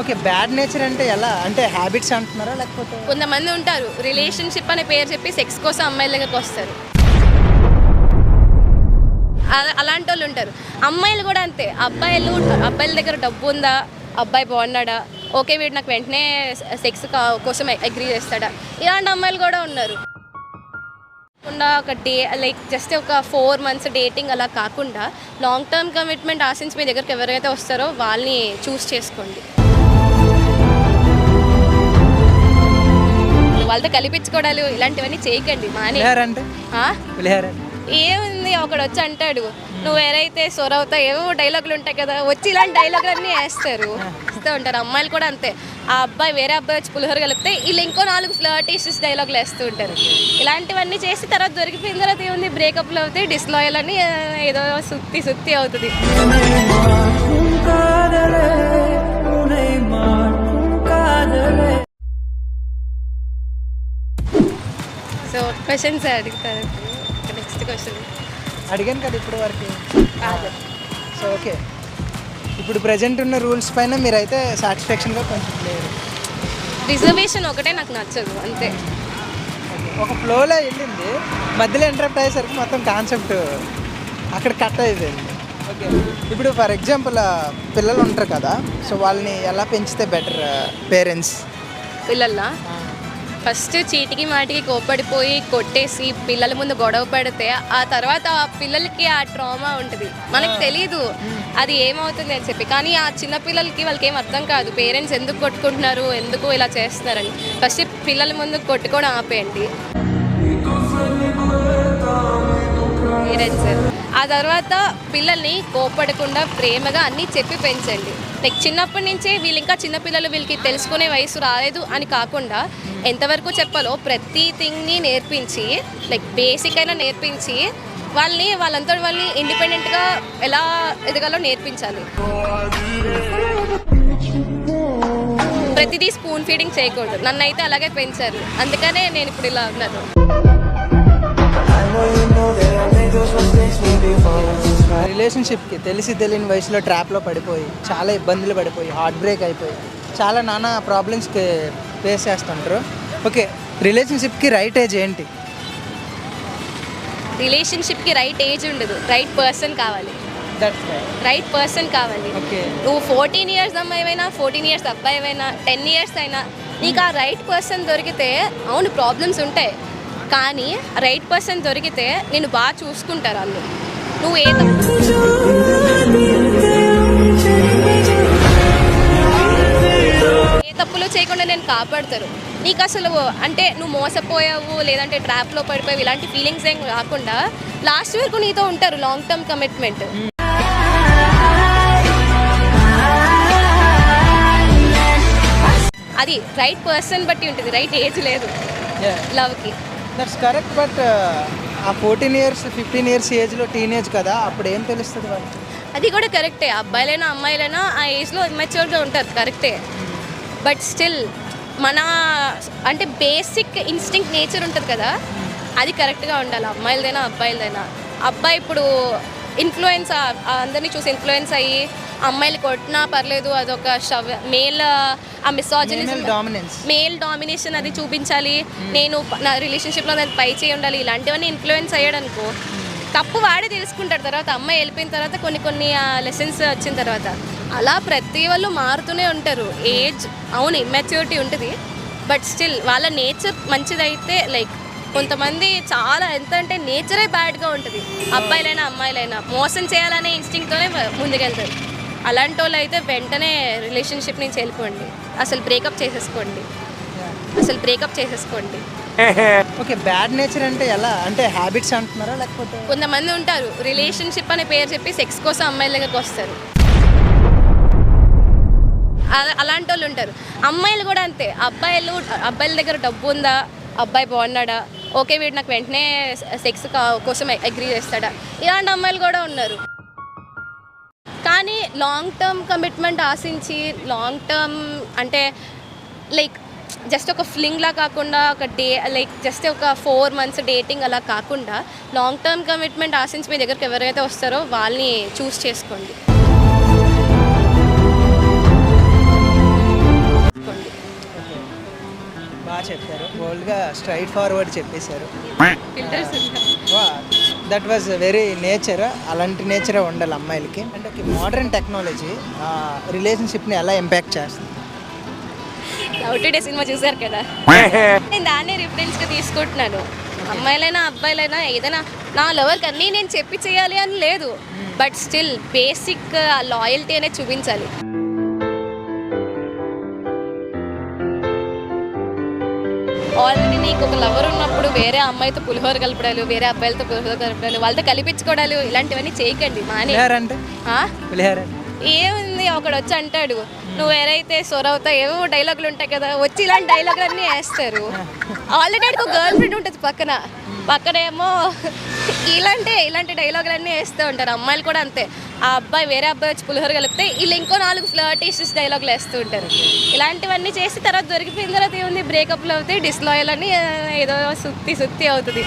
Okay bad nature అంటే ఎలా? అంటే హ్యాబిట్స్ అంటున్నారా లేకపోతే? కొంతమంది ఉంటారు రిలేషన్షిప్ అనే పేరు చెప్పి సెక్స్ కోసం అమ్మాయిల దగ్గరకు వస్తారు. అలా- అలాంటి వాళ్ళు ఉంటారు. అమ్మాయిలు కూడా అంతే. అబ్బాయిలు అబ్బాయిల దగ్గర డబ్బు ఉందా? అబ్బాయి బాగున్నాడా? ఓకే వీడు నాకు వెంటనే సెక్స్ కోసం అగ్రీ చేస్తాడా? ఇలాంటి అమ్మాయిలు కూడా ఉన్నారు. కాకుండా ఒక డే లైక్ జస్ట్ ఒక ఫోర్ మంత్స్ డేటింగ్ అలా కాకుండా లాంగ్ టర్మ్ కమిట్మెంట్ ఆశించి మీ దగ్గరికి ఎవరైతే వస్తారో వాళ్ళని చూస్ చేసుకోండి. వాళ్ళతో కల్పించుకోవడాలు ఇలాంటివన్నీ చేయకండి మానే. ఏముంది ఒకడు వచ్చి అంటాడు. నువ్వు ఎవరైతే సొరవుతా ఏవో డైలాగులు ఉంటాయి కదా వచ్చి ఇలాంటి డైలాగులు అన్నీ వేస్తారు. ఇస్తూ ఉంటారు. అమ్మాయిలు కూడా అంతే. ఆ అబ్బాయి వేరే అబ్బాయి వచ్చి పులిహోర కలిపితే వీళ్ళు ఇంకో నాలుగు ఫ్లర్టీషియస్ డైలాగులు వేస్తూ ఉంటారు. ఇలాంటివన్నీ చేసి తర్వాత దొరికిపోయిన తర్వాత ఏముంది? బ్రేకప్లు అవుతాయి డిస్లాయల్ అని ఏదో సుత్తి సుత్తి అవుతుంది. సో క్వశ్చన్స్ అడుగుతారు. నెక్స్ట్ క్వశ్చన్ అడిగాను కదా ఇప్పుడు వరకు. సో ఓకే ఇప్పుడు ప్రజెంట్ ఉన్న రూల్స్ పైన మీరైతే సాటిస్ఫాక్షన్గా కొంచెం లేరు రిజర్వేషన్ ఒకటే నాకు నచ్చదు అంతే. ఒక ఫ్లోలో వెళ్ళింది మధ్యలో ఇంటరప్ట్ అయ్యేసరికి మొత్తం కాన్సెప్ట్ అక్కడ కట్ అయిపోయింది. ఓకే ఇప్పుడు ఫర్ ఎగ్జాంపుల్ పిల్లలు ఉంటారు కదా సో వాళ్ళని ఎలా పెంచితే బెటర్ పేరెంట్స్ పిల్లల ఫస్ట్ చీటికి మాటికి కోప్పడిపోయి కొట్టేసి పిల్లల ముందు గొడవ పెడితే ఆ తర్వాత ఆ పిల్లలకి ఆ ట్రామా ఉంటుంది. మనకు తెలీదు అది ఏమవుతుంది అని చెప్పి. కానీ ఆ చిన్న పిల్లలకి వాళ్ళకి ఏం అర్థం కాదు. పేరెంట్స్ ఎందుకు కొట్టుకుంటున్నారు? ఎందుకు ఇలా చేస్తున్నారని. ఫస్ట్ పిల్లల ముందు కొట్టుకోవడం ఆపేయండి. పేరెంట్స్ ఆ తర్వాత పిల్లల్ని కోపడకుండా ప్రేమగా అన్నీ చెప్పి పెంచండి. లైక్ చిన్నప్పటి నుంచే వీళ్ళు ఇంకా చిన్నపిల్లలు వీళ్ళకి తెలుసుకునే వయసు రాలేదు అని కాకుండా ఎంతవరకు చెప్పాలో ప్రతి థింగ్ని నేర్పించి లైక్ బేసిక్ అయినా నేర్పించి వాళ్ళని వాళ్ళంతా వాళ్ళని ఇండిపెండెంట్గా ఎలా ఎదగాలో నేర్పించాలి. ప్రతిదీ స్పూన్ ఫీడింగ్ చేయకూడదు. నన్ను అయితే అలాగే పెంచారు. అందుకనే నేను ఇప్పుడు ఇలా ఉన్నాను. రిలేషన్షిప్కి తెలిసి తెలియని వయసులో ట్రాప్లో పడిపోయి చాలా ఇబ్బందులు పడిపోయి హార్ట్ బ్రేక్ అయిపోయి చాలా నానా ప్రాబ్లమ్స్కి ఫేస్ చేస్తుంటారు. ఓకే రిలేషన్షిప్కి రైట్ ఏజ్ ఏంటి? రిలేషన్షిప్కి రైట్ ఏజ్ ఉండదు. రైట్ పర్సన్ కావాలి. దట్స్ రైట్ పర్సన్ కావాలి. నువ్వు ఫోర్టీన్ ఇయర్స్ అమ్మాయివైనా ఫోర్టీన్ ఇయర్స్ అబ్బాయివైనా టెన్ ఇయర్స్ అయినా నీకు ఆ రైట్ పర్సన్ దొరికితే అవును ప్రాబ్లమ్స్ ఉంటాయి. కానీ రైట్ పర్సన్ దొరికితే నేను బాగా చూసుకుంటారు వాళ్ళు నువ్వు ఏ తప్పు ఏ తప్పులు చేయకుండా నేను కాపాడతారు. నీకు అసలు అంటే నువ్వు మోసపోయావు లేదంటే ట్రాప్లో పడిపోయావు ఇలాంటి ఫీలింగ్స్ ఏం కాకుండా లాస్ట్ వరకు నీతో ఉంటారు లాంగ్ టర్మ్ కమిట్మెంట్ అది రైట్ పర్సన్ బట్టి ఉంటుంది రైట్ ఏజ్ లేదు. లవ్కి దట్స్ కరెక్ట్ బట్ ఆ ఫోర్టీన్ ఇయర్స్ ఫిఫ్టీన్ ఇయర్స్ ఏజ్లో టీనేజ్ కదా అప్పుడు ఏం తెలుస్తుంది వాళ్ళకి? అది కూడా కరెక్టే అబ్బాయిలైనా అమ్మాయిలైనా ఆ ఏజ్లో మెచ్యూర్గా ఉంటారు కరెక్టే బట్ స్టిల్ మన అంటే బేసిక్ ఇన్స్టింక్ట్ నేచర్ ఉంటుంది కదా అది కరెక్ట్గా ఉండాలి. అమ్మాయిలదైనా అబ్బాయిలదైనా. అబ్బాయి ఇప్పుడు ఇన్ఫ్లుయెన్స్ అందరినీ చూసి ఇన్ఫ్లుయెన్స్ అయ్యి అమ్మాయిలు కొట్టినా పర్లేదు అదొక షవ్ మేల్ ఆ మిసాజినిజం మేల్ డామినేషన్ అది చూపించాలి. నేను ప- నా రిలేషన్షిప్లో నేను పై చేయి ఉండాలి. ఇలాంటివన్నీ ఇన్ఫ్లుయెన్స్ అయ్యాడు అనుకో తప్పు వాడే తెలుసుకుంటాడు తర్వాత. అమ్మాయి వెళ్ళిపోయిన తర్వాత కొన్ని కొన్ని లెసన్స్ వచ్చిన తర్వాత. అలా ప్రతి వాళ్ళు మారుతూనే ఉంటారు. ఏజ్ అవును ఇమ్మెచ్యూరిటీ ఉంటుంది. బట్ స్టిల్ వాళ్ళ నేచర్ మంచిదైతే లైక్ కొంతమంది చాలా ఎంత అంటే నేచరే బ్యాడ్గా ఉంటుంది. అబ్బాయిలైనా అమ్మాయిలైనా మోసం చేయాలనే ఇన్స్టింక్తోనే ముందుకెళ్తారు అలాంటి వాళ్ళు అయితే వెంటనే రిలేషన్షిప్ నుంచి వెళ్ళిపోండి. అసలు బ్రేకప్ చేసేసుకోండి. అసలు బ్రేకప్ చేసేసుకోండి. ఓకే బ్యాడ్ నేచర్ అంటే ఎలా? అంటే హ్యాబిట్స్ అంటున్నారా లేకపోతే? కొంతమంది ఉంటారు రిలేషన్షిప్ అనే పేరు చెప్పి సెక్స్ కోసం అమ్మాయిల దగ్గరకు వస్తారు. అలా- అలాంటి వాళ్ళు ఉంటారు. అమ్మాయిలు కూడా అంతే. అబ్బాయిలు అబ్బాయిల దగ్గర డబ్బు ఉందా? అబ్బాయి బాగున్నాడా? ఓకే వీడు నాకు వెంటనే సెక్స్ కోసం అగ్రీ చేస్తాడా? ఇలాంటి అమ్మాయిలు కూడా ఉన్నారు. కానీ లాంగ్ టర్మ్ కమిట్మెంట్ ఆశించి లాంగ్ టర్మ్ అంటే లైక్ జస్ట్ ఒక ఫ్లింగ్లా కాకుండా ఒక డే లైక్ జస్ట్ ఒక ఫోర్ మంత్స్ డేటింగ్ అలా కాకుండా లాంగ్ టర్మ్ కమిట్మెంట్ ఆశించి మీ దగ్గరికి ఎవరైతే వస్తారో వాళ్ళని చూస్ చేసుకోండి. స్ట్రైట్ ఫార్వర్డ్ చెప్పేశారు. That was very nature. అలాంటి నేచరే ఉండాలి అమ్మాయిలకి. అంటే మోడర్న్ టెక్నాలజీ రిలేషన్షిప్ని ఎలా ఇంపాక్ట్ చేస్తుంది? సినిమా చూసారు కదా? నేను దాన్నే రిఫరెన్స్గా తీసుకుంటున్నాను. అమ్మాయిలైనా అబ్బాయిలైనా ఏదైనా నా లవర్కి అన్నీ నేను చెప్పి చేయాలి అని లేదు. బట్ స్టిల్ బేసిక్ లాయల్టీ అనేది చూపించాలి. ఆల్రెడీ నీకు ఒక లవర్ ఉన్నప్పుడు వేరే అమ్మాయితో పులిహోర కలపడాలు వేరే అబ్బాయిలతో పులిహోర కలపడాలు వాళ్ళతో కలిపించుకోవడాలు ఇలాంటివన్నీ చేయకండి మానే. ఏముంది ఒకడు వచ్చి అంటాడు నువ్వు ఎవరైతే సొరవుతా ఏవో డైలాగులు ఉంటాయి కదా వచ్చి ఇలాంటి డైలాగులు అన్నీ వేస్తారు. ఆల్రెడీ ఒక గర్ల్ ఫ్రెండ్ ఉంటుంది పక్కన. పక్కనేమో ఇలాంటి ఇలాంటి డైలాగులన్నీ వేస్తూ ఉంటారు. అమ్మాయిలు కూడా అంతే. ఆ అబ్బాయి వేరే అబ్బాయి వచ్చి పులిహోర కలిపితే వీళ్ళు ఇంకో నాలుగు ఫ్లర్టీషియస్ డైలాగులు వేస్తూ ఉంటారు. ఇలాంటివన్నీ చేసి తర్వాత దొరికిపోయిన తర్వాత ఏముంది? బ్రేకప్లు అవుతాయి డిస్లాయల్ అని ఏదో సుత్తి సుత్తి అవుతుంది.